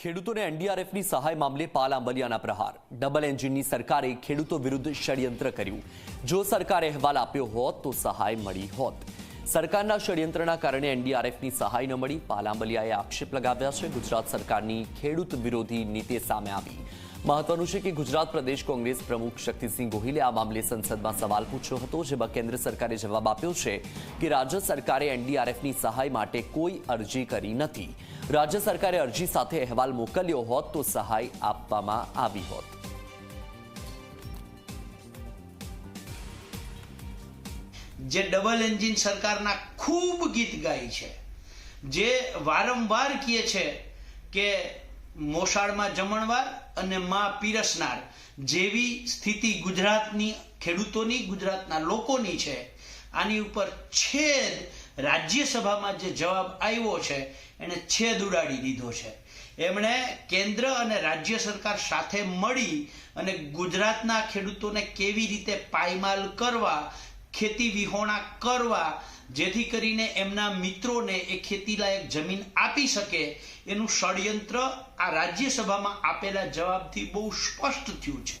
ખેડૂતોને એનડીઆરએફની સહાય મામલે પાલ આંબલિયાના પ્રહાર. ડબલ એન્જિનની સરકારે ખેડૂતો વિરુદ્ધ ષડયંત્ર કર્યું. જો સરકારે અહેવાલ આપ્યો હોત તો સહાય મળી હોત. સરકારના ષડયંત્રના કારણે એનડીઆરએફની સહાય ન મળી. પાલ આંબલિયાએ આક્ષેપ લગાવ્યા છે. ગુજરાત સરકારની ખેડૂત વિરોધી નીતિ સામે આવી. મહત્વનું છે કે ગુજરાત પ્રદેશ કોંગ્રેસ પ્રમુખ શક્તિસિંહ ગોહિલે આ મામલે સંસદમાં સવાલ પૂછ્યો હતો, જેમાં કેન્દ્ર સરકારે જવાબ આપ્યો છે કે રાજ્ય સરકારે એનડીઆરએફની સહાય માટે કોઈ અરજી કરી નથી. રાજ્ય સરકારે અરજી સાથે અહેવાલ મોકલ્યો હોત તો સહાય આપવામાં આવી હોત. જે ડબલ એન્જિન સરકારના ખૂબ ગીત ગાય છે, જે વારંવાર કહે છે કે મોસાળમાં જમણવાર અને માં પીરસનાર જેવી સ્થિતિ ગુજરાતની ખેડૂતોની, ગુજરાતના લોકોની છે. આની ઉપર છેદ રાજ્યસભામાં જે જવાબ આવ્યો છે, એણે છેદ ઉડાડી દીધો છે. એમણે કેન્દ્ર અને રાજ્ય સરકાર સાથે મળી અને ગુજરાતના ખેડૂતોને કેવી રીતે પાયમાલ કરવા ખેતી વિહોણા કરવા જેથી કરીને એમના મિત્રોને એ ખેતીલાયક જમીન આપી શકે એનું ષડયંત્ર આ રાજ્યસભામાં આપેલા જવાબથી બહુ સ્પષ્ટ થયું છે.